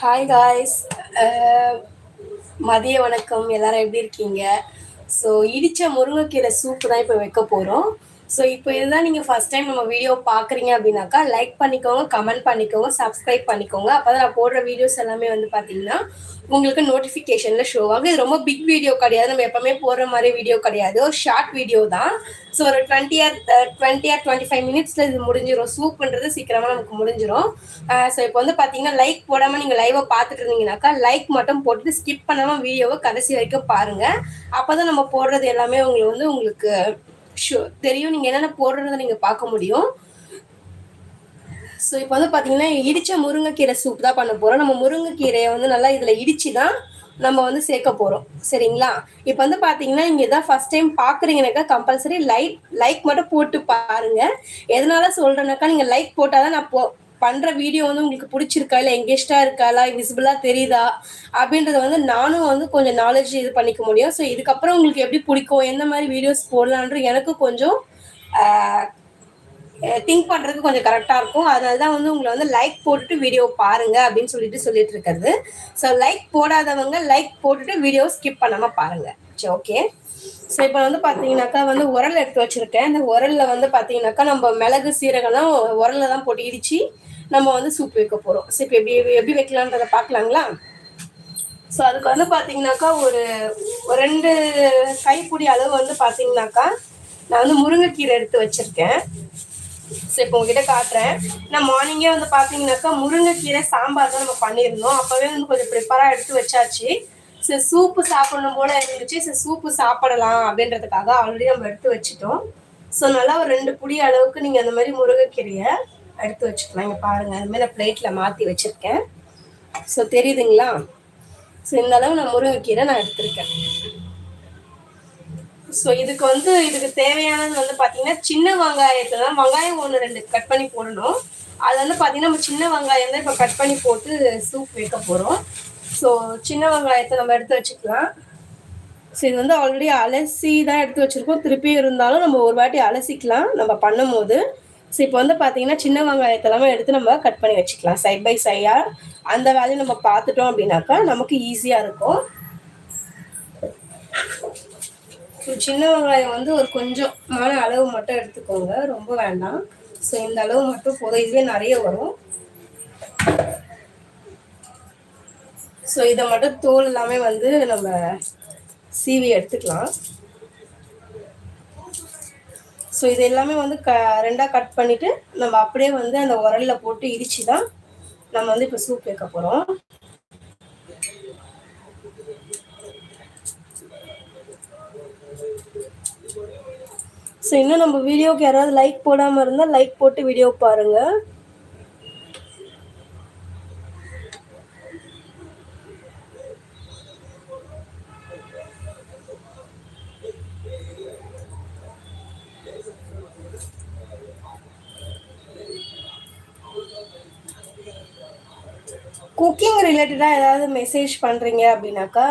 Hi guys uh, மதிய வணக்கம். எல்லாரும் எப்படி இருக்கீங்க? ஸோ இடித்த முருங்கைக்கீரை சூப்பு தான் இப்போ வைக்க போகிறோம் ஸோ இப்போ இதுதான் நீங்கள் ஃபஸ்ட் டைம் நம்ம வீடியோ பார்க்குறீங்க அப்படின்னாக்கா லைக் பண்ணிக்கோங்க கமெண்ட் பண்ணிக்கோங்க சப்ஸ்கிரைப் பண்ணிக்கோங்க. அப்போ தான் நான் போடுற வீடியோஸ் எல்லாமே வந்து பார்த்தீங்கன்னா உங்களுக்கு நோட்டிஃபிகேஷனில் ஷோ ஆகும். இது ரொம்ப பிக் வீடியோ கிடையாது. நம்ம எப்பவுமே போடுற மாதிரி வீடியோ கிடையாது. ஒரு ஷார்ட் வீடியோ தான். ஸோ ஒரு twenty or twenty or twenty five மினிட்ஸில் இது முடிஞ்சிடும் பண்ணுறது சீக்கிரமாக நமக்கு முடிஞ்சிடும் ஸோ இப்போ வந்து பார்த்தீங்கன்னா லைக் போடாமல் நீங்கள் லைவை பார்த்துட்டு இருந்தீங்கன்னாக்கா லைக் மட்டும் போட்டுட்டு ஸ்கிப் பண்ணாமல் வீடியோவை கடைசி வரைக்கும் பாருங்கள் அப்போ தான் நம்ம போடுறது எல்லாமே உங்களுக்கு வந்து உங்களுக்கு ஷோ தெரியும். நீங்கள் என்னென்ன போடுறத நீங்கள் பார்க்க முடியும். ஸோ இப்போ வந்து பார்த்தீங்கன்னா இடித்த முருங்கைக்கீரை சூப் தான் பண்ண போகிறோம் நம்ம முருங்கைக்கீரையை வந்து நல்லா இதில் இடித்து தான் நம்ம வந்து சேர்க்க போகிறோம் சரிங்களா? இப்போ வந்து பார்த்தீங்கன்னா இங்கே தான் ஃபஸ்ட் டைம் பார்க்குறீங்கனாக்கா கம்பல்சரி லைக் லைக் மட்டும் போட்டு பாருங்க. எதனால சொல்கிறேனாக்கா நீங்கள் லைக் போட்டால் தான் நான் போ பண்ணுற வீடியோ வந்து உங்களுக்கு பிடிச்சிருக்கா? இல்லை எங்கேஸ்டாக இருக்கா இல்லை விசிபிளாக தெரியுதா? அப்படின்றத வந்து நானும் வந்து கொஞ்சம் நாலேஜ் இது பண்ணிக்க முடியும். ஸோ இதுக்கப்புறம் உங்களுக்கு எப்படி பிடிக்கும்? எந்த மாதிரி வீடியோஸ் போடலான்ற எனக்கு கொஞ்சம் திங்க் பண்ணுறதுக்கு கொஞ்சம் கரெக்டாக இருக்கும். அதனால தான் வந்து உங்களை வந்து லைக் போட்டுட்டு வீடியோ பாருங்க அப்படின்னு சொல்லிட்டு சொல்லிட்டு இருக்கிறது. ஸோ லைக் போடாதவங்க லைக் போட்டுட்டு வீடியோ ஸ்கிப் பண்ணாமல் பாருங்க. சரி ஓகே ஸோ இப்போ வந்து பார்த்தீங்கன்னாக்கா வந்து உரல் எடுத்து வச்சுருக்கேன். இந்த உரலில் வந்து பார்த்தீங்கன்னாக்கா நம்ம மிளகு சீரகம்லாம் உரலில் தான் போட்டு இடித்து நம்ம வந்து சூப் வைக்க போகிறோம் ஸோ இப்போ எப்படி எப்படி வைக்கலான்றதை பார்க்கலாங்களா? ஸோ அதுக்கு வந்து பார்த்தீங்கன்னாக்கா ஒரு ரெண்டு கைப்பிடி அளவு வந்து பார்த்தீங்கன்னாக்கா நான் வந்து முருங்கைக்கீரை எடுத்து வச்சுருக்கேன். ஸோ இப்போ உங்ககிட்ட காட்டுறேன். நான் மார்னிங்கே வந்து பார்த்தீங்கன்னாக்கா முருங்கைக்கீரை சாம்பார் தான் நம்ம பண்ணியிருந்தோம். அப்போவே வந்து கொஞ்சம் ப்ரிப்பராக எடுத்து வச்சாச்சு. சரி சூப்பு சாப்பிடணும் போல இருந்துச்சு. சரி சூப்பு சாப்பிடலாம் அப்படின்றதுக்காக ஆல்ரெடி நம்ம எடுத்து வச்சுட்டோம். ஸோ நல்லா ஒரு ரெண்டு புடி அளவுக்கு நீங்கள் அந்த மாதிரி முருங்கைக்கீரையை எடுத்து வச்சுக்கலாம். இங்கே பாருங்கள் அது மாதிரி நான் பிளேட்டில் மாற்றி வச்சுருக்கேன். ஸோ தெரியுதுங்களா? ஸோ இந்த அளவு நான் முருங்கைக்கீரை நான் எடுத்திருக்கேன். ஸோ இதுக்கு வந்து இதுக்கு தேவையானது வந்து பார்த்தீங்கன்னா சின்ன வெங்காயத்தை தான் வெங்காயம் ஒன்று ரெண்டு கட் பண்ணி போடணும். அது வந்து பார்த்தீங்கன்னா நம்ம சின்ன வெங்காயம் தான் இப்போ கட் பண்ணி போட்டு சூப் வைக்க போகிறோம் ஸோ சின்ன வெங்காயத்தை நம்ம எடுத்து வச்சுக்கலாம். ஸோ இது வந்து ஆல்ரெடி அலசி தான் எடுத்து வச்சுருக்கோம். திருப்பி இருந்தாலும் நம்ம ஒரு வாட்டி அலசிக்கலாம். நம்ம பண்ணும் போது ஸோ இப்போ வந்து பார்த்தீங்கன்னா சின்ன வெங்காயத்தெல்லாமே எடுத்து நம்ம கட் பண்ணி வச்சுக்கலாம். சைட் பை சைடாக அந்த வேலையை நம்ம பார்த்துட்டோம் அப்படின்னாக்கா நமக்கு ஈஸியாக இருக்கும். ஸோ சின்ன வெங்காயம் வந்து ஒரு கொஞ்சமான அளவு மட்டும் எடுத்துக்கோங்க. ரொம்ப வேண்டாம். ஸோ இந்த அளவு மட்டும் போதும். இதுவே நிறைய வரும். ஸோ இதை மட்டும் தோல் எல்லாமே வந்து நம்ம சீவி எடுத்துக்கலாம். ஸோ இது எல்லாமே வந்து க ரெண்டாக கட் பண்ணிவிட்டு நம்ம அப்படியே வந்து அந்த உரலில் போட்டு இடித்து தான் நம்ம வந்து இப்போ சூப் வைக்க போகிறோம் ஸோ இன்னும் நம்ம வீடியோவுக்கு யாராவது லைக் போடாமல் இருந்தால் லைக் போட்டு வீடியோ பாருங்கள் குக்கிங் ரிலேட்டடாக ஏதாவது மெசேஜ் பண்ணுறீங்க அப்படின்னாக்கா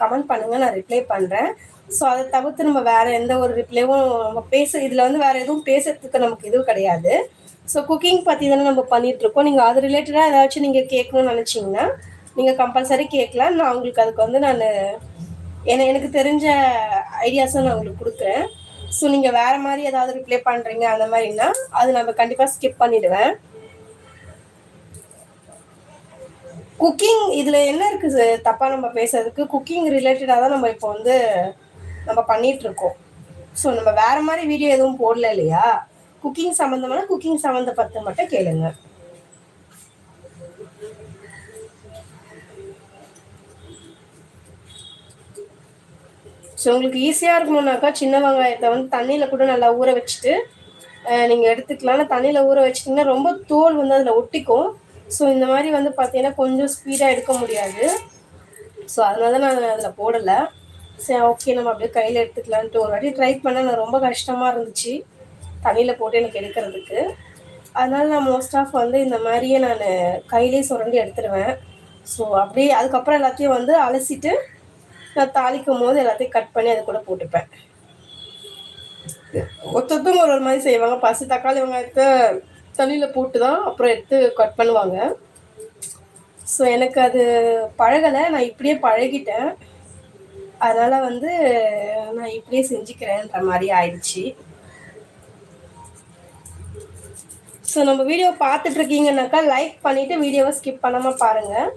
கமெண்ட் பண்ணுங்கள் நான் ரிப்ளை பண்ணுறேன் ஸோ அதை தவிர்த்து நம்ம வேறு எந்த ஒரு ரிப்ளேவும் நம்ம பேச இதில் வந்து வேறு எதுவும் பேசுறதுக்கு நமக்கு இதுவும் கிடையாது. ஸோ குக்கிங் பற்றி தானே நம்ம பண்ணிகிட்ருக்கோம் நீங்கள் அது ரிலேட்டடாக ஏதாச்சும் நீங்கள் கேட்கணும்னு நினச்சிங்கன்னா நீங்கள் கம்பல்சரி கேட்கலாம். நான் உங்களுக்கு அதுக்கு வந்து நான் ஏன்னா எனக்கு தெரிஞ்ச ஐடியாஸும் நான் உங்களுக்கு கொடுக்குறேன். ஸோ நீங்கள் வேறு மாதிரி ஏதாவது ரிப்ளை பண்ணுறீங்க அந்த மாதிரின்னா அது நம்ம கண்டிப்பாக ஸ்கிப் பண்ணிவிடுவேன் குக்கிங் இதில் என்ன இருக்குது தப்பாக நம்ம பேசுறதுக்கு குக்கிங் ரிலேட்டடாக தான் நம்ம இப்போ வந்து நம்ம பண்ணிட்டு இருக்கோம். ஸோ நம்ம வேற மாதிரி வீடியோ எதுவும் போடல இல்லையா? குக்கிங் சம்மந்தமான குக்கிங் சம்மந்தப்பட்ட மட்டும் கேளுங்க. ஸோ உங்களுக்கு ஈஸியாக இருக்கணும்னாக்கா சின்ன வெங்காயத்தை வந்து தண்ணியில் கூட நல்லா ஊற வச்சுட்டு நீங்கள் எடுத்துக்கலாம் தண்ணியில் ஊற வச்சிட்டிங்கன்னா ரொம்ப தோல் வந்து அதில் ஒட்டிக்கும். ஸோ இந்த மாதிரி வந்து பார்த்தீங்கன்னா கொஞ்சம் ஸ்பீடாக எடுக்க முடியாது. ஸோ அதனால நான் அதில் போடலை. சரி ஓகே நம்ம அப்படியே கையில் எடுத்துக்கலான்ட்டு ஒரு வாட்டி ட்ரை பண்ண நான் ரொம்ப கஷ்டமாக இருந்துச்சு தண்ணியில் போட்டு எனக்கு எடுக்கிறதுக்கு. அதனால் நான் மோஸ்ட் ஆஃப் வந்து இந்த மாதிரியே நான் கையிலே சுரண்டி எடுத்துருவேன். ஸோ அப்படியே அதுக்கப்புறம் எல்லாத்தையும் வந்து அலசிட்டு நான் தாளிக்கும் போது எல்லாத்தையும் கட் பண்ணி அது கூட போட்டுப்பேன். ஒத்தொத்தவங்க ஒரு ஒரு மாதிரி செய்வாங்க. பசு தக்காளி வெங்காயத்தை தண்ணியில் போட்டு தான் அப்புறம் எடுத்து கட் பண்ணுவாங்க. ஸோ எனக்கு அது பழகலை. நான் இப்படியே பழகிட்டேன். அதனால் வந்து நான் இப்படியே செஞ்சுக்கிறேன்ற மாதிரி ஆயிடுச்சு. ஸோ நம்ம வீடியோ பார்த்துட்ருக்கீங்கன்னாக்கா லைக் பண்ணிவிட்டு வீடியோவை ஸ்கிப் பண்ணாமல் பாருங்கள்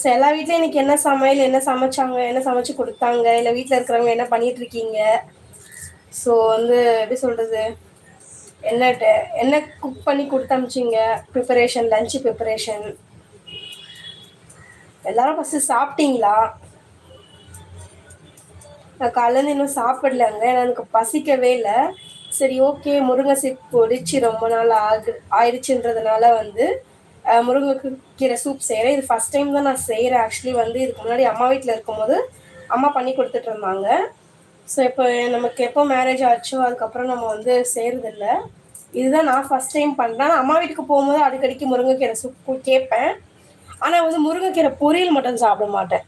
ஸோ எல்லா வீட்லேயும் இன்னைக்கு என்ன சமையல் என்ன சமைச்சாங்க என்ன சமைச்சு கொடுத்தாங்க இல்லை வீட்டில் இருக்கிறவங்க என்ன பண்ணிகிட்ருக்கீங்க ஸோ வந்து எப்படி சொல்கிறது என்ன என்ன குக் பண்ணி கொடுத்தமிச்சிங்க ப்ரிப்பரேஷன் லஞ்சு ப்ரிப்பரேஷன் எல்லாரும் ஃபஸ்ட்டு சாப்பிட்டீங்களா? நான் காலையில் இன்னும் சாப்பிடலங்க எனக்கு பசிக்கவே இல்லை. சரி ஓகே முருங்கை சீப் பொடிச்சு ரொம்ப நாள் ஆகு ஆயிடுச்சுன்றதுனால வந்து முருங்கைக்கு கீரை சூப் செய்கிறேன் இது ஃபஸ்ட் டைம் தான் நான் செய்கிறேன் ஆக்சுவலி வந்து இதுக்கு முன்னாடி அம்மா வீட்டில் இருக்கும்போது அம்மா பண்ணி கொடுத்துட்டு இருந்தாங்க. ஸோ இப்போ நமக்கு எப்போ மேரேஜ் ஆச்சோ அதுக்கப்புறம் நம்ம வந்து செய்கிறதில்ல இதுதான் நான் ஃபஸ்ட் டைம் பண்ணுறேன் அம்மா வீட்டுக்கு போகும்போது அடிக்கடிக்கு முருங்கைக்கீரை சுப்பு கேட்பேன். ஆனால் வந்து முருங்கைக்கீரை பொரியல் மட்டும் சாப்பிட மாட்டேன்.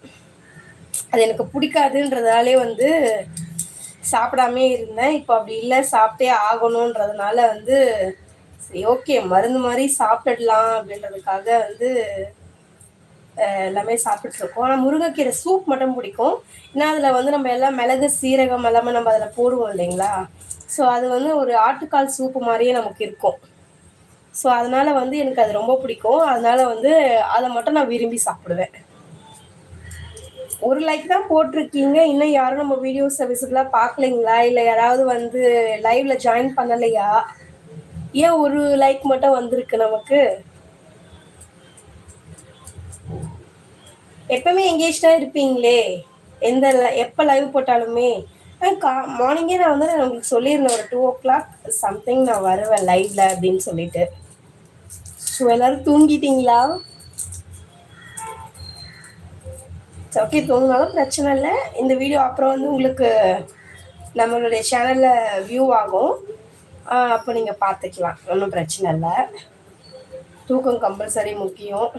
அது எனக்கு பிடிக்காதுன்றதாலே வந்து சாப்பிடாமே இருந்தேன். இப்போ அப்படி இல்லை சாப்பிட்டே ஆகணுன்றதுனால வந்து சரி ஓகே மருந்து மாதிரி சாப்பிட்டுடலாம் அப்படின்றதுக்காக வந்து எல்லாமே சாப்பிட்ருக்கோம் ஆனால் முருங்கைக்கீரை சூப் மட்டும் பிடிக்கும். ஏன்னா அதில் வந்து நம்ம எல்லாம் மிளகு சீரகம் எல்லாமே நம்ம அதில் போடுவோம் இல்லைங்களா? ஸோ அது வந்து ஒரு ஆட்டுக்கால் சூப்பு மாதிரியே நமக்கு இருக்கும். ஸோ அதனால வந்து எனக்கு அது ரொம்ப பிடிக்கும். அதனால வந்து அதை மட்டும் நான் விரும்பி சாப்பிடுவேன். ஒரு லைக் தான் போட்டிருக்கீங்க. இன்னும் யாரும் நம்ம வீடியோஸ் விசிபிளாக பார்க்கலைங்களா? இல்லை யாராவது வந்து லைவ்ல ஜாயின் பண்ணலையா? ஏன் ஒரு லைக் மட்டும் வந்திருக்கு நமக்கு? எப்பவுமே எங்கேஜ்டாக இருப்பீங்களே? எந்த எப்போ லைவ் போட்டாலுமே? கா மார்னிங்கே நான் வந்து நான் உங்களுக்கு சொல்லியிருந்தேன் ஒரு டூ ஓ கிளாக் சம்திங் நான் வருவேன் லைவ்ல அப்படின்னு சொல்லிட்டு. ஸோ எல்லாரும் தூங்கிட்டீங்களா? ஓகே தூங்கினாலும் பிரச்சனை இல்லை. இந்த வீடியோ அப்புறம் வந்து உங்களுக்கு நம்மளுடைய சேனலில் வியூ ஆகும். அப்போ நீங்கள் பார்த்துக்கலாம் ஒன்றும் பிரச்சனை இல்லை. தூக்கம் கம்பல்சரி முக்கியம்.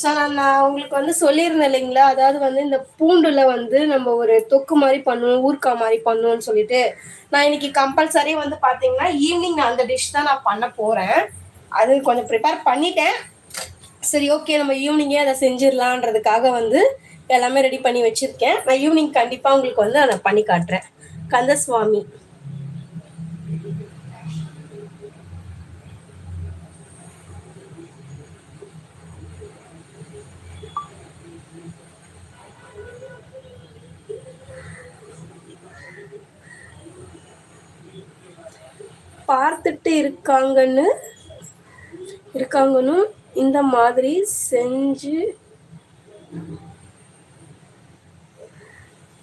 சார் நான் நான் உங்களுக்கு வந்து சொல்லியிருந்தேன் இல்லைங்களா? அதாவது வந்து இந்த பூண்டுல வந்து நம்ம ஒரு தொக்கு மாதிரி பண்ணுவோம் ஊர்க்கா மாதிரி பண்ணுவோம்னு சொல்லிட்டு. நான் இன்னைக்கு கம்பல்சரி வந்து பார்த்தீங்கன்னா ஈவினிங் அந்த டிஷ் தான் நான் பண்ண போகிறேன் அது கொஞ்சம் ப்ரிப்பேர் பண்ணிட்டேன். சரி ஓகே நம்ம ஈவினிங்கே அதை செஞ்சிடலான்றதுக்காக வந்து எல்லாமே ரெடி பண்ணி வச்சுருக்கேன். நான் ஈவினிங் கண்டிப்பாக உங்களுக்கு வந்து அதை பண்ணி காட்டுறேன். கந்தசுவாமி. பார்த்துட்டு இருக்காங்கன்னு இருக்காங்கன்னு இந்த மாதிரி செஞ்சு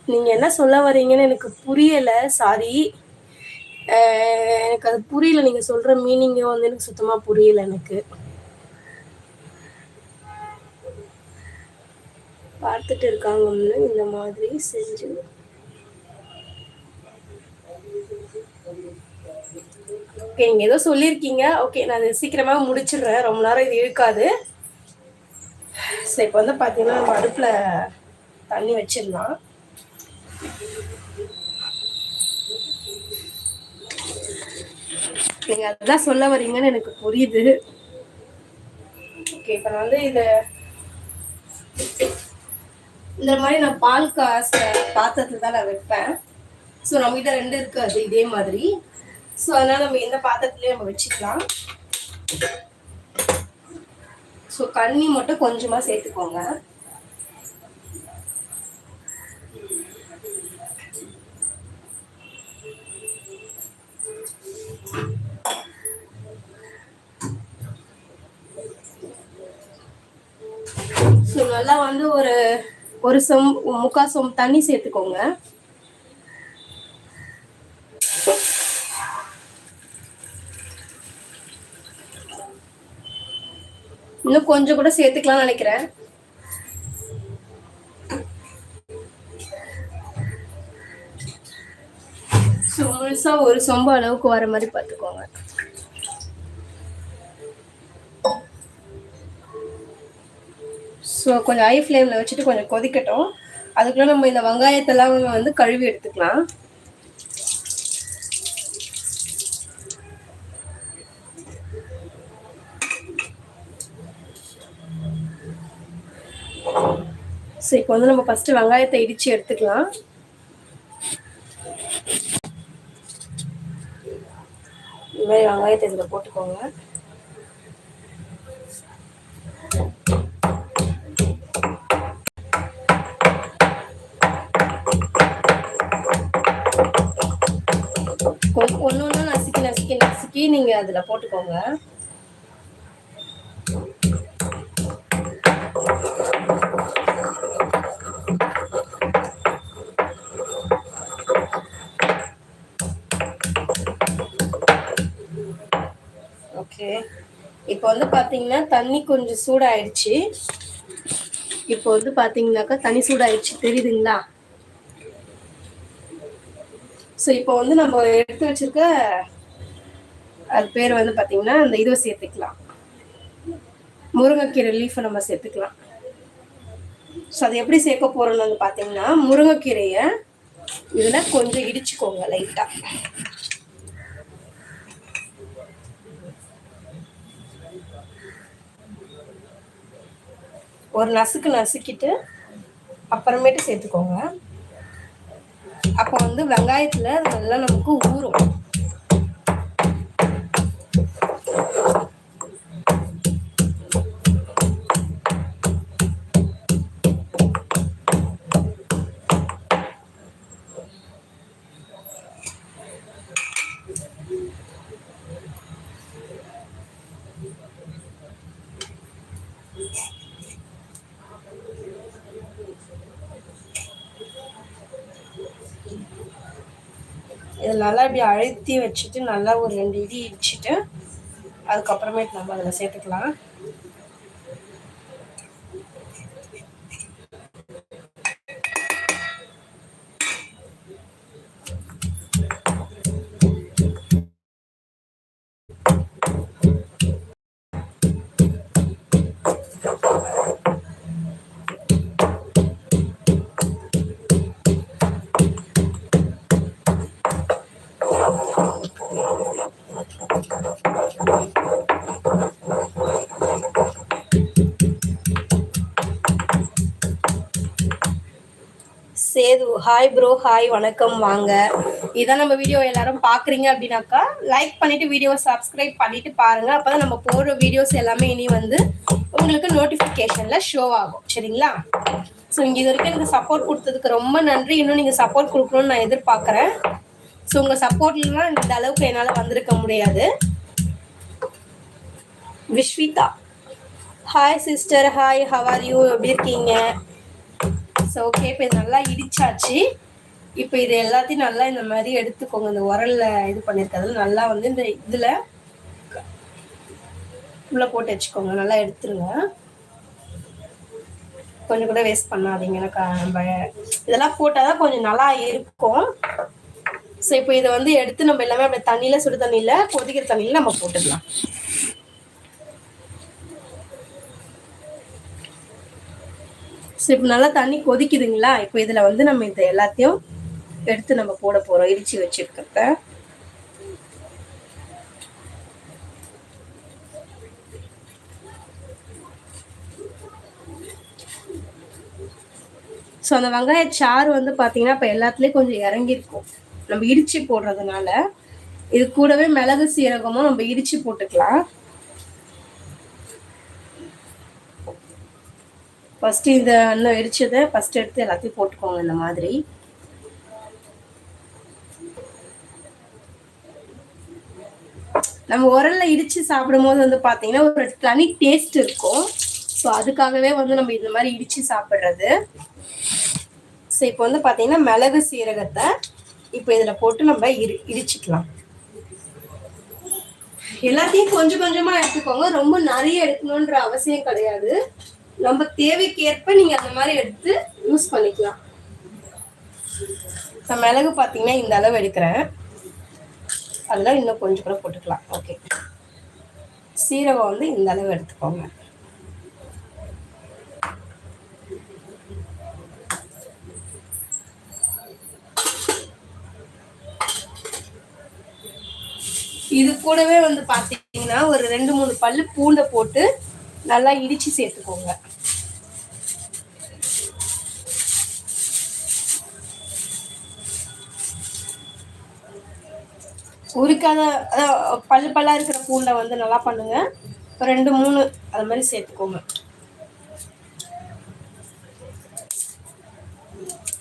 நீங்கள் என்ன சொல்ல வரீங்கன்னு எனக்கு புரியலை சாரி. எனக்கு அது புரியல நீங்கள் சொல்கிற மீனிங்கே வந்து எனக்கு சுத்தமாக புரியல எனக்கு. பார்த்துட்டு இருக்காங்கன்னு இந்த மாதிரி செஞ்சு ஓகே நீங்கள் ஏதோ சொல்லியிருக்கீங்க. ஓகே நான் அது சீக்கிரமாக முடிச்சிடுறேன். ரொம்ப நேரம் இது இருக்காது ஸோ இப்போ வந்து பார்த்தீங்கன்னா நம்ம அடுப்பில் தண்ணி வச்சிடலாம். நீங்கள் அதுதான் சொல்ல வரீங்கன்னு எனக்கு புரியுது. ஓகே இப்போ நான் வந்து இதை இந்த மாதிரி நான் பால் காச பாத்திரத்தில் தான் நான் வைப்பேன். ஸோ நம்மகிட்ட ரெண்டு இருக்காது இதே மாதிரி. ஸோ அதனால நம்ம எந்த பாத்திரத்துலேயும் நம்ம வச்சுக்கலாம். ஸோ கண்ணி மட்டும் கொஞ்சமா சேர்த்துக்கோங்க. ஸோ நல்லா வந்து ஒரு ஒரு சொம் முக்கால் சொம் தண்ணி சேர்த்துக்கோங்க. இன்னும் கொஞ்சம் கூட சேர்த்துக்கலாம்னு நினைக்கிறேன். முழுசா ஒரு சொம்ப அளவுக்கு வர மாதிரி பார்த்துக்கோங்க. ஸோ கொஞ்சம் ஐ ஃப்ளேமில் வச்சுட்டு கொஞ்சம் கொதிக்கட்டும். அதுக்குள்ள நம்ம இந்த வெங்காயத்தெல்லாம் வந்து கழுவி எடுத்துக்கலாம். ஸோ இப்போ வந்து நம்ம ஃபஸ்ட்டு வெங்காயத்தை இடித்து எடுத்துக்கலாம். இந்த மாதிரி வெங்காயத்தை இதில் போட்டுக்கோங்க. ஒன்று ஒன்று நசுக்கி நசுக்கி நசுக்கி நீங்கள் அதில் போட்டுக்கோங்க. இப்போ வந்து பார்த்தீங்கன்னா தண்ணி கொஞ்சம் சூடாயிடுச்சு. இப்போ வந்து பார்த்தீங்கன்னாக்கா தண்ணி சூடாயிடுச்சு. தெரியுதுங்களா? ஸோ இப்போ வந்து நம்ம எடுத்து வச்சிருக்க அது பேர் வந்து பார்த்தீங்கன்னா அந்த இதை சேர்த்துக்கலாம். முருங்கைக்கீரை லீஃபை நம்ம சேர்த்துக்கலாம். ஸோ அது எப்படி சேர்க்க போறோம்னு வந்து பார்த்தீங்கன்னா முருங்கைக்கீரையை இதில் கொஞ்சம் இடிச்சுக்கோங்க லைட்டாக ஒரு நசுக்கு நசுக்கிட்டு அப்புறமேட்டு சேர்த்துக்கோங்க. அப்போ வந்து வெங்காயத்தில் நல்லா நமக்கு ஊறும். நல்லா இப்படி அழுத்தி வச்சுட்டு நல்லா ஒரு ரெண்டு இடி இடிச்சுட்டு அதுக்கப்புறமேட்டு நம்ம அதில் சேர்த்துக்கலாம். சேது ஹாய் ப்ரோ ஹாய் வணக்கம் வாங்க. இதான் நம்ம வீடியோ எல்லாரும் பாக்குறீங்க அப்படின்னாக்கா லைக் பண்ணிட்டு வீடியோவை சப்ஸ்கிரைப் பண்ணிட்டு பாருங்க. அப்பதான் நம்ம போடுற வீடியோஸ் எல்லாமே இனி வந்து உங்களுக்கு நோட்டிபிகேஷன்ல ஷோ ஆகும். சரிங்களா? ஸோ இங்க இது வரைக்கும் எனக்கு சப்போர்ட் கொடுத்ததுக்கு ரொம்ப நன்றி. இன்னும் நீங்க சப்போர்ட் கொடுக்கணும்னு நான் எதிர்பார்க்கறேன். ஸோ உங்க சப்போர்ட்லாம் இந்த அளவுக்கு என்னால வந்திருக்க முடியாது. Vishvitha hi sister hi how are you எப்படி இருக்கீங்க? ஸோ ஓகே இப்போ இது நல்லா இடிச்சாச்சு. இப்போ இது எல்லாத்தையும் நல்லா இந்த மாதிரி எடுத்துக்கோங்க. இந்த உரல்ல இது பண்ணியிருக்கிறது நல்லா வந்து இந்த இதில் உள்ள போட்டு வச்சுக்கோங்க. நல்லா எடுத்துருங்க. கொஞ்சம் கூட வேஸ்ட் பண்ணாதீங்க. எனக்கு நம்ம இதெல்லாம் போட்டால் தான் கொஞ்சம் நல்லா இருக்கும். ஸோ இப்போ இதை வந்து எடுத்து நம்ம எல்லாமே அப்படியே தண்ணியில் சுடு தண்ணியில் கொதிக்கிற தண்ணியில் நம்ம போட்டுக்கலாம். இப்போ நல்லா தண்ணி கொதிக்குதுங்களா? இப்போ இதில் வந்து நம்ம இதை எல்லாத்தையும் எடுத்து நம்ம போட போகிறோம் இடிச்சு வச்சுருக்கிறத ஸோ அந்த வெங்காய சாறு வந்து பார்த்தீங்கன்னா இப்போ எல்லாத்துலேயும் கொஞ்சம் இறங்கியிருக்கும். நம்ம இடிச்சு போடுறதுனால இது கூடவே மிளகு சீரகமும் நம்ம இடிச்சு போட்டுக்கலாம். ஃபஸ்ட்டு இந்த இன்னும் எரிச்சதை ஃபஸ்ட்டு எடுத்து எல்லாத்தையும் போட்டுக்கோங்க இந்த மாதிரி. நம்ம உரல்ல இடிச்சு சாப்பிடும் போது வந்து பார்த்தீங்கன்னா ஒரு தனி டேஸ்ட் இருக்கும். ஸோ அதுக்காகவே வந்து நம்ம இந்த மாதிரி இடிச்சு சாப்பிட்றது. ஸோ இப்போ வந்து பார்த்தீங்கன்னா மிளகு சீரகத்தை இப்போ இதில் போட்டு நம்ம இரு இடிச்சிக்கலாம். எல்லாத்தையும் கொஞ்சம் கொஞ்சமாக எடுத்துக்கோங்க. ரொம்ப நிறைய எடுக்கணுன்ற அவசியம் கிடையாது. நம்ம தேவைக்கு ஏற்ப நீங்கள் அந்த மாதிரி எடுத்து யூஸ் பண்ணிக்கலாம். நான் மிளகு பார்த்தீங்கன்னா இந்த அளவு எடுக்கிறேன். அதெல்லாம் இன்னும் கொஞ்சம் கூட போட்டுக்கலாம். ஓகே சீரகம் வந்து இந்த அளவு எடுத்துக்கோங்க. இது கூடவே வந்து பார்த்தீங்கன்னா ஒரு ரெண்டு மூணு பல்லு பூண்டை போட்டு நல்லா இடிச்சு சேர்த்துக்கோங்க. உரிக்காத பல்லு பல்லா இருக்கிற பூண்டை வந்து நல்லா பண்ணுங்க. ரெண்டு மூணு அது மாதிரி சேர்த்துக்கோங்க.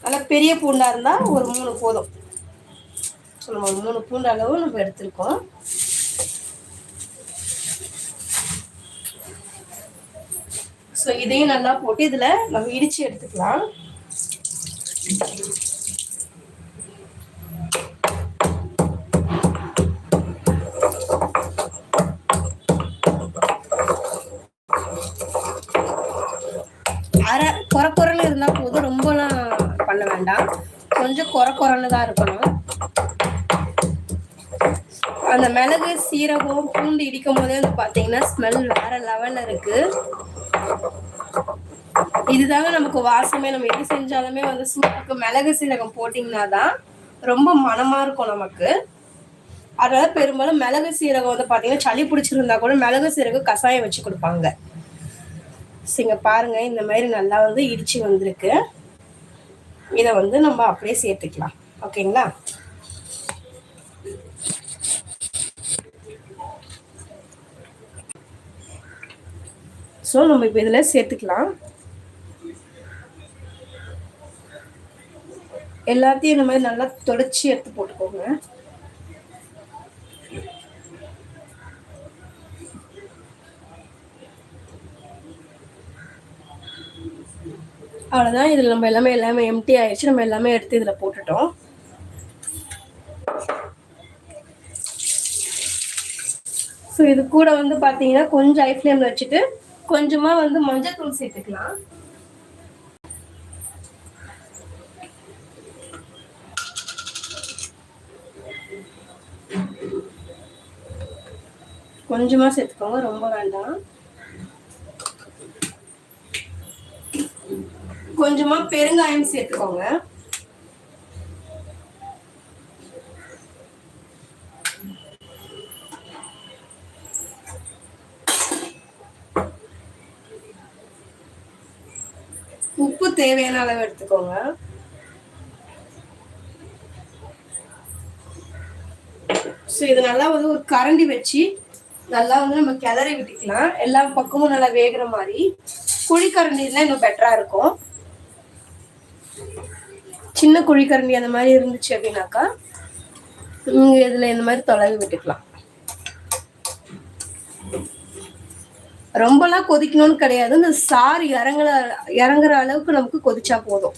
நல்லா பெரிய பூண்டா இருந்தா ஒரு மூணு போதும். சொல்லுவோம் ஒரு மூணு பூண்டு அளவு நம்ம எடுத்திருக்கோம். ஸோ இதையும் நல்லா போட்டு இதில் நம்ம இடித்து எடுத்துக்கலாம். அரை குறை குரல் இருந்தால் போதும். ரொம்பலாம் பண்ண வேண்டாம். கொஞ்சம் குறை குறைன்னு தான் இருக்கணும். அந்த மிளகு சீரகம் பூண்டு இடிக்கும் போதே வந்து பார்த்தீங்கன்னா ஸ்மெல் வேற லெவலில் இருக்கு. இதுதாங்க நமக்கு வாசமே. நம்ம எது செஞ்சாலுமே வந்து சூப்பருக்கு மிளகு சீரகம் போட்டிங்கன்னா தான் ரொம்ப மனமா இருக்கும் நமக்கு. அதனால பெரும்பாலும் மிளகு சீரகம் வந்து பார்த்தீங்கன்னா சளி பிடிச்சிருந்தா கூட மிளகு சீரகம் கஷாயம் வச்சு கொடுப்பாங்க. சரிங்க பாருங்க இந்த மாதிரி நல்லா வந்து இடிச்சு வந்திருக்கு. இதை வந்து நம்ம அப்படியே சேர்த்துக்கலாம். ஓகேங்களா? ஸோ நம்ம இப்போ இதில் சேர்த்துக்கலாம். எல்லாத்தையும் இந்த மாதிரி நல்லா தொடச்சி எடுத்து போட்டுக்கோங்க. அவ்வளோதான் இதில் நம்ம எல்லாமே எல்லாமே எம்டி ஆயிடுச்சு நம்ம எல்லாமே எடுத்து இதில் போட்டுட்டோம். ஸோ இது கூட வந்து பார்த்தீங்கன்னா கொஞ்சம் ஐ ஃப்ளேமில் வச்சுட்டு கொஞ்சமாக வந்து மஞ்சள் தூள் சேர்த்துக்கலாம். கொஞ்சமாக சேர்த்துக்கோங்க ரொம்ப வேண்டாம். கொஞ்சமா பெருங்காயம் சேர்த்துக்கோங்க. உப்பு தேவையான அளவு எடுத்துக்கோங்க. ஸோ இது நல்லா வந்து ஒரு கரண்டி வச்சு நல்லா வந்து நம்ம கிளறி விட்டுக்கலாம். எல்லா பக்கமும் நல்லா வேகிற மாதிரி. குழிக்கரண்டிலாம் இன்னும் பெட்டரா இருக்கும். சின்ன குழிக்கரண்டி அந்த மாதிரி இருந்துச்சு அப்படின்னாக்கா நீங்க இதுல இந்த மாதிரி தொலைவி விட்டுக்கலாம். ரொம்பலாம் கொதிக்கணும்னு கிடையாது. இந்த சாறு இறங்குற இறங்குற அளவுக்கு நமக்கு கொதிச்சா போதும்.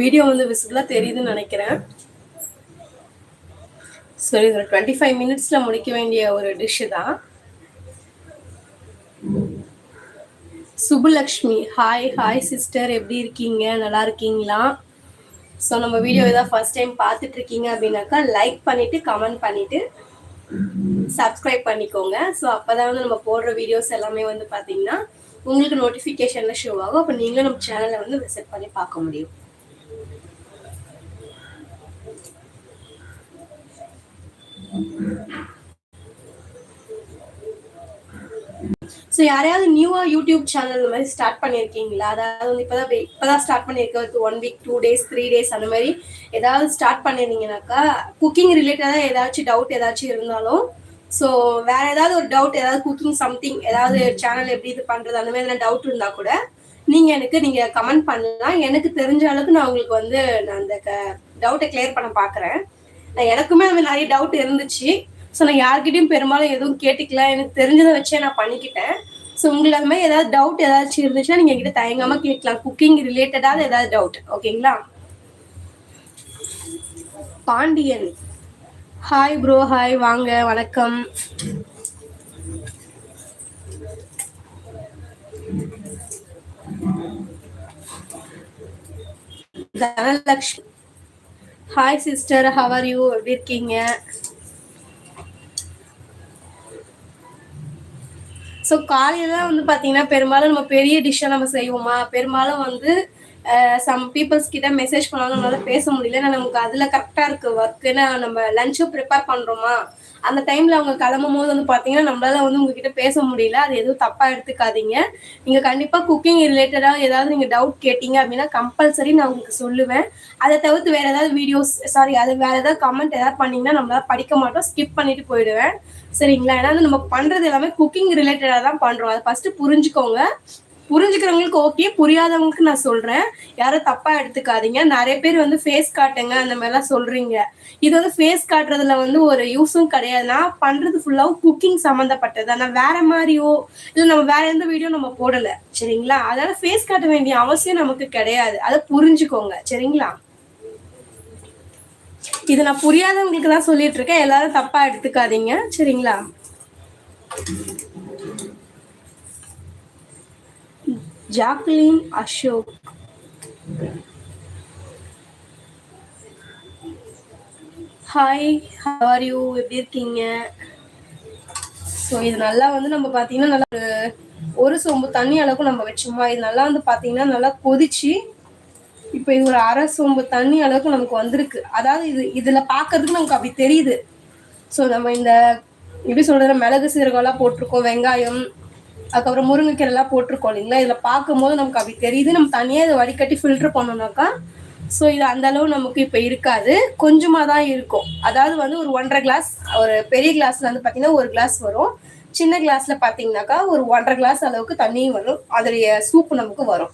வீடியோ வந்து விசிபிளாக தெரியுதுன்னு நினைக்கிறேன். ஸோ இது ஒரு டுவெண்ட்டி ஃபைவ் மினிட்ஸில் முடிக்க வேண்டிய ஒரு டிஷ்ஷு தான். சுபலக்ஷ்மி ஹாய் ஹாய் சிஸ்டர் எப்படி இருக்கீங்க? நல்லா இருக்கீங்களா? ஸோ நம்ம வீடியோ ஏதாவது ஃபர்ஸ்ட் டைம் பார்த்துட்டு இருக்கீங்க அப்படின்னாக்கா லைக் பண்ணிட்டு கமெண்ட் பண்ணிட்டு சப்ஸ்கிரைப் பண்ணிக்கோங்க. ஸோ அப்போதான் வந்து நம்ம போடுற வீடியோஸ் எல்லாமே வந்து பார்த்தீங்கன்னா உங்களுக்கு நோட்டிஃபிகேஷனில் ஷோ ஆகும். அப்போ நீங்களும் நம்ம சேனலை வந்து விசிட் பண்ணி பார்க்க முடியும். ஸோ யாரையாவது நியூவா யூடியூப் சேனல் இந்த மாதிரி ஸ்டார்ட் பண்ணியிருக்கீங்களா? அதாவது வந்து இப்போதான் இப்போதான் ஸ்டார்ட் பண்ணியிருக்க one week two days three days அந்த மாதிரி ஏதாவது ஸ்டார்ட் பண்ணியிருந்தீங்கனாக்கா குக்கிங் ரிலேட்டடாக ஏதாச்சும் டவுட் ஏதாச்சும் இருந்தாலும் ஸோ வேற ஏதாவது ஒரு டவுட் ஏதாவது குக்கிங் சம்திங் ஏதாவது சேனல் எப்படி இது பண்ணுறது அந்த மாதிரி டவுட் இருந்தால் கூட நீங்கள் எனக்கு நீங்கள் கமெண்ட் பண்ணலாம். எனக்கு தெரிஞ்ச அளவுக்கு நான் உங்களுக்கு வந்து நான் அந்த டவுட்டை கிளியர் பண்ண பார்க்குறேன் எனக்குமே அது நிறைய டவுட் இருந்துச்சு. ஸோ நான் யார்கிட்டையும் பெரும்பாலும் எதுவும் கேட்டுக்கல. எனக்கு தெரிஞ்சதை வச்சே நான் பண்ணிக்கிட்டேன். ஸோ உங்களுக்கு மாதிரி ஏதாவது டவுட் ஏதாச்சும் இருந்துச்சுன்னா நீங்க என்கிட்ட தயங்காம கேட்கலாம். குக்கிங் ரிலேட்டடாக ஏதாவது டவுட் ஓகேங்களா பாண்டியன். ஹாய் ப்ரோ ஹாய் வாங்க வணக்கம். Dhanalakshmi. Hi sister how are you எப்படி இருக்கீங்க? ஸோ காலையில வந்து பார்த்தீங்கன்னா பெரும்பாலும் நம்ம பெரிய டிஷ்ஷாக நம்ம செய்வோமா? பெரும்பாலும் வந்து சம் பீப்புள்ஸ் கிட்ட மெசேஜ் பண்ணாலும் நம்மளால பேச முடியல. நமக்கு அதுல கரெக்டா இருக்கு ஒர்க்குன்னு நம்ம லஞ்சும் ப்ரிப்பேர் பண்றோமா? அந்த டைம்ல அவங்க கிளம்பும் போது வந்து பாத்தீங்கன்னா நம்மளால வந்து உங்ககிட்ட பேச முடியல. அது எதுவும் தப்பா எடுத்துக்காதீங்க. நீங்க கண்டிப்பா குக்கிங் ரிலேட்டடா ஏதாவது நீங்க டவுட் கேட்டீங்க அப்படின்னா கம்பல்சரி நான் உங்களுக்கு சொல்லுவேன். அதை தவிர்த்து வேற ஏதாவது வீடியோஸ் சாரி அது வேற ஏதாவது கமெண்ட் ஏதாவது பண்ணீங்கன்னா நம்மளால படிக்க மாட்டோம். ஸ்கிப் பண்ணிட்டு போயிடுவேன். சரிங்களா? ஏன்னா நம்ம பண்றது எல்லாமே குக்கிங் ரிலேட்டடா தான் பண்றோம். அதை ஃபர்ஸ்ட் புரிஞ்சுக்கோங்க. புரிஞ்சுக்கிறவங்களுக்கு ஓகே புரியாதவங்களுக்கு நான் சொல்றேன். யாரும் தப்பா எடுத்துக்காதீங்க. நிறைய பேர் வந்து ஃபேஸ் காட்டுங்க அந்த மாதிரிலாம் சொல்றீங்க. இது வந்து ஃபேஸ் காட்டுறதுல வந்து ஒரு யூஸும் கிடையாது. நான் பண்றது ஃபுல்லாவும் குக்கிங் சம்மந்தப்பட்டது ஆனால் வேற மாதிரியோ இல்லை நம்ம வேற எந்த வீடியோ நம்ம போடல. சரிங்களா? அதனால ஃபேஸ் காட்ட வேண்டிய அவசியம் நமக்கு கிடையாது. அதை புரிஞ்சுக்கோங்க. சரிங்களா? இது நான் புரியாதவங்களுக்கு தான் சொல்லிட்டு இருக்கேன். எல்லாரும் தப்பா எடுத்துக்காதீங்க. சரிங்களா? Jacqueline Ashok. Hi how are you எப்படி இருக்கீங்க? ஸோ இது நல்லா வந்து நம்ம பார்த்தீங்கன்னா நல்லா ஒரு ஒரு சொம்பு தண்ணி அளவுக்கு நம்ம வச்சோமா? இது நல்லா வந்து பார்த்தீங்கன்னா நல்லா கொதிச்சு இப்போ இது ஒரு அரை சொம்பு தண்ணி அளவுக்கு நமக்கு வந்திருக்கு. அதாவது இது இதில் பார்க்கறதுக்கு நமக்கு அப்படி தெரியுது. ஸோ நம்ம இந்த எப்படி சொல்றது மிளகு சீரகம்லாம் போட்டிருக்கோம் வெங்காயம் அதுக்கப்புறம் முருங்கைக்கீரை எல்லாம் போட்டிருக்கோம் இல்லைங்களா? இதில் பார்க்கும்போது நமக்கு அப்படி தெரியுது. நம்ம தனியாக இதை வடிகட்டி ஃபில்டர் பண்ணோம்னாக்கா ஸோ இது அந்த அளவு நமக்கு இப்போ இருக்காது. கொஞ்சமாக தான் இருக்கும். அதாவது வந்து ஒரு ஒன்றரை கிளாஸ் ஒரு பெரிய கிளாஸில் வந்து பார்த்தீங்கன்னா ஒரு கிளாஸ் வரும். சின்ன கிளாஸில் பார்த்தீங்கன்னாக்கா ஒரு ஒன்றரை கிளாஸ் அளவுக்கு தண்ணியும் வரும். அதோடைய சூப்பு நமக்கு வரும்.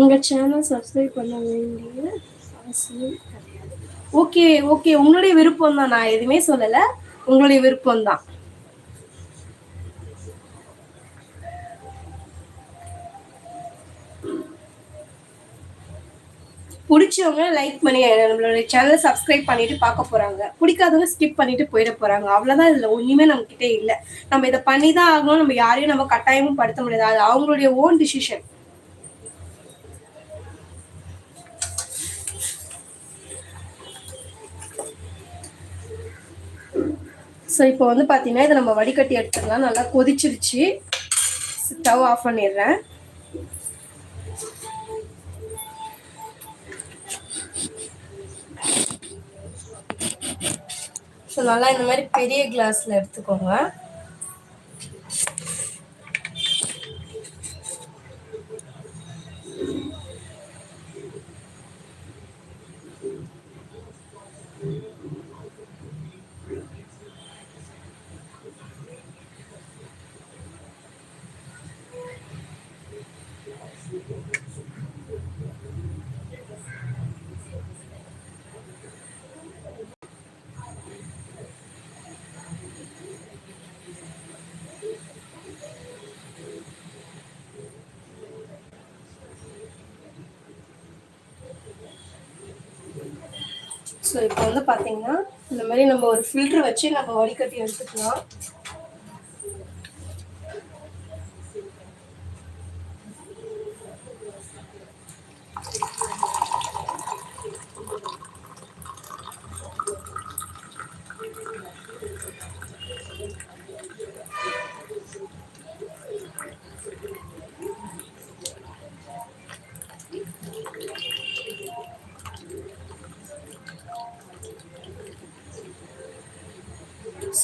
உங்க சேனல் சப்ஸ்கிரைப் பண்ண வேண்டிய அவசியம் கிடையாது. ஓகே ஓகே உங்களுடைய விருப்பம் தான். நான் எதுவுமே சொல்லலை. உங்களுடைய விருப்பம் தான். பிடிச்சவங்க லைக் பண்ணி நம்மளோட சேனலை சப்ஸ்கிரைப் பண்ணிட்டு பார்க்க போறாங்க. பிடிக்காதவங்க ஸ்கிப் பண்ணிட்டு போயிட போறாங்க. அவ்வளவுதான் இதுல ஒண்ணுமே நம்ம கிட்டே இல்லை. நம்ம இதை பண்ணி தான் ஆகணும். நம்ம யாரையும் நம்ம கட்டாயமும் படுத்த முடியாது. அது அவங்களுடைய ஓன் டிசிஷன் ஸோ இப்போ வந்து பார்த்தீங்கன்னா இதை நம்ம வடிகட்டி எடுத்துக்கலாம். நல்லா கொதிச்சிருச்சு. ஸ்டவ் ஆஃப் பண்ணிடுறேன். ஸோ நல்லா இந்த மாதிரி பெரிய கிளாஸில் எடுத்துக்கோங்க. ஸோ இப்போ வந்து பார்த்தீங்கன்னா இந்த மாதிரி நம்ம ஒரு ஃபில்ட்ரு வச்சு நம்ம வடிகட்டி எடுத்துக்கலாம்.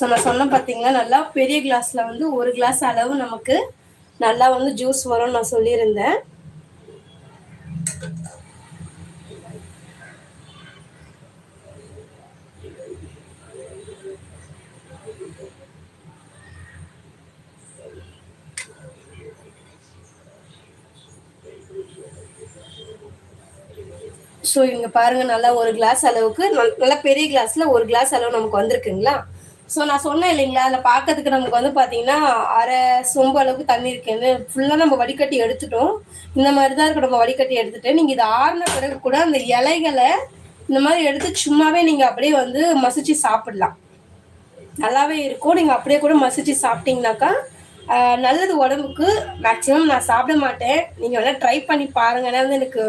ஸோ நான் சொன்ன பார்த்தீங்களா நல்லா பெரிய கிளாஸில் வந்து ஒரு கிளாஸ் அளவு நமக்கு நல்லா வந்து ஜூஸ் வரும்னு நான் சொல்லியிருந்தேன். ஸோ இங்கே பாருங்கள் நல்லா ஒரு கிளாஸ் அளவுக்கு நல்லா பெரிய கிளாஸில் ஒரு கிளாஸ் அளவு நமக்கு வந்திருக்குங்களா? ஸோ நான் சொன்னேன் இல்லைங்களா அதில் பார்க்கறதுக்கு நமக்கு வந்து பார்த்தீங்கன்னா அரை சொம்பு அளவுக்கு தண்ணி இருக்குன்னு ஃபுல்லாக நம்ம வடிகட்டி எடுத்துட்டோம். இந்த மாதிரி தான் இருக்கும் நம்ம வடிகட்டி எடுத்துட்டு நீங்கள் இது ஆறின பிறகு கூட அந்த இலைகளை இந்த மாதிரி எடுத்து சும்மாவே நீங்கள் அப்படியே வந்து மசிச்சு சாப்பிடலாம். நல்லாவே இருக்கும். நீங்கள் அப்படியே கூட மசிச்சு சாப்பிட்டீங்கனாக்கா நல்லது உடம்புக்கு மேக்ஸிமம் நான் சாப்பிட மாட்டேன். நீங்கள் வேணால் ட்ரை பண்ணி பாருங்க. ஏன்னா வந்து எனக்கு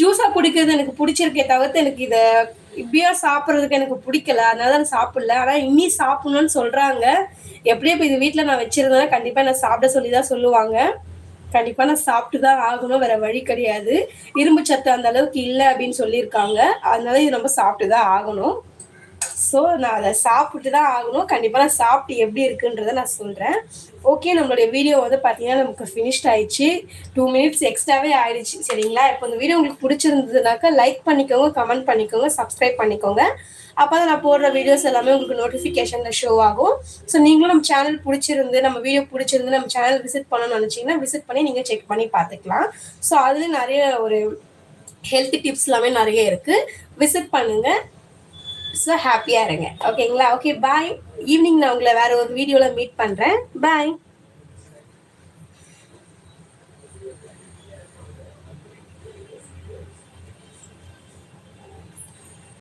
ஜூஸாக குடிக்கிறது எனக்கு பிடிச்சிருக்கே தவிர்த்து எனக்கு இதை இப்படியா சாப்பிட்றதுக்கு எனக்கு பிடிக்கல. அதனால நான் சாப்பிடல. ஆனால் இனி சாப்பிடணும்னு சொல்கிறாங்க எப்படியும் இப்போ இது வீட்டில் நான் வச்சிருந்தேன் கண்டிப்பாக நான் சாப்பிட சொல்லி தான் சொல்லுவாங்க. கண்டிப்பாக நான் சாப்பிட்டு தான் ஆகணும். வேற வழி கிடையாது. இரும்பு சத்து அந்த அளவுக்கு இல்லை அப்படின்னு சொல்லியிருக்காங்க. அதனால இது நம்ம சாப்பிட்டு தான் ஆகணும். ஸோ நான் அதை சாப்பிட்டு தான் ஆகணும். கண்டிப்பாக நான் சாப்பிட்டு எப்படி இருக்குன்றதை நான் சொல்கிறேன் ஓகே நம்மளுடைய வீடியோ வந்து பார்த்தீங்கன்னா நமக்கு ஃபினிஷ்ட் ஆயிடுச்சு. டூ மினிட்ஸ் எக்ஸ்ட்ராவே ஆயிடுச்சு. சரிங்களா? இப்போ இந்த வீடியோ உங்களுக்கு பிடிச்சிருந்ததுனாக்கா லைக் பண்ணிக்கோங்க கமெண்ட் பண்ணிக்கோங்க சப்ஸ்கிரைப் பண்ணிக்கோங்க. அப்போ தான் நான் போடுற வீடியோஸ் எல்லாமே உங்களுக்கு நோட்டிஃபிகேஷனில் ஷோ ஆகும். ஸோ நீங்களும் நம்ம சேனல் பிடிச்சிருந்து நம்ம வீடியோ பிடிச்சிருந்து நம்ம சேனல் விசிட் பண்ணணும்னு நினச்சிங்கன்னா விசிட் பண்ணி நீங்கள் செக் பண்ணி பார்த்துக்கலாம். ஸோ அதுலேயும் நிறைய ஒரு ஹெல்த் டிப்ஸ் எல்லாமே நிறைய இருக்குது விசிட் பண்ணுங்கள் ஸோ ஹாப்பியாக இருங்க. ஓகேங்களா ஓகே பாய் ஈவினிங் நான் உங்களை வேற ஒரு வீடியோவில் மீட் பண்ணுறேன் பாய்